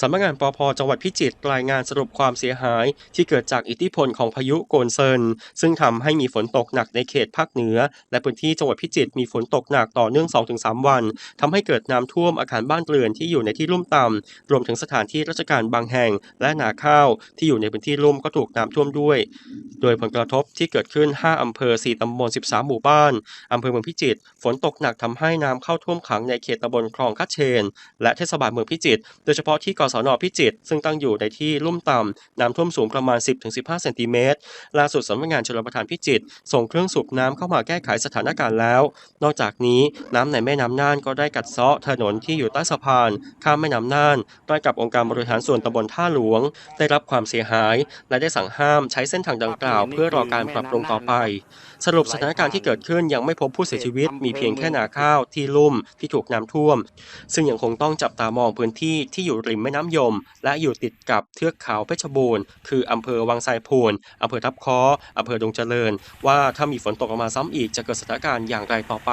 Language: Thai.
สำนักงานปพจังหวัดพิจิตรรายงานสรุปความเสียหายที่เกิดจากอิทธิพลของพายุโกนเซิน ซึ่งทำให้มีฝนตกหนักในเขตภาคเหนือ และพื้นที่จังหวัดพิจิตรมีฝนตกหนักต่อเนื่อง 2-3 วันทำให้เกิดน้ำท่วมอาคารบ้านเรือนที่อยู่ในที่ลุ่มต่ำรวมถึงสถานที่ราชการบางแห่ง และนาข้าวที่อยู่ในพื้นที่ลุ่มก็ถูกน้ำท่วมด้วย โดยผลกระทบที่เกิดขึ้น 5 อำเภอ 4 ตำบล 13 หมู่บ้าน อำเภอเมืองพิจิตร ฝนตกหนักทำให้น้ำเข้าท่วมขังในเขตตำบลคลองคัดเชน และเทศบาลเมืองพิจิตร โดยเฉพาะที่กศนพิจิตรซึ่งตั้งอยู่ในที่ลุ่มต่ำน้ำท่วมสูงประมาณ 10-15 เซนติเมตร ล่าสุดสำนักงานชลประทานพิจิตรส่งเครื่องสูบน้ำเข้ามาแก้ไขสถานการณ์แล้ว นอกจากนี้น้ำในแม่น้ำน่านก็ได้กัดเซาะถนนที่อยู่ใต้สะพาน ข้ามแม่น้ำน่านใกล้กับองค์การบริหารส่วนตำบลท่าหลวง ได้รับความเสียหาย และได้สั่งห้ามใช้เส้นทางดังกล่าว เพื่อรอการปรับปรุงต่อไป สรุปสถานการณ์ที่เกิดขึ้นยังไม่พบผู้เสียชีวิต มีเพียงแค่นาข้าวที่ลุ่มที่ถูกน้ำท่วม ซึ่งยังคงต้องจับตามองพื้นที่ที่อยู่ริมแม่น้ำยม และอยู่ติดกับเทือกเขาเพชรบูรณ์ คืออำเภอวังไซพูนอำเภอทับค้ออำเภอดงเจริญ ว่าถ้ามีฝนตกลงมาซ้ำอีกจะเกิดสถานการณ์อย่างไรต่อไป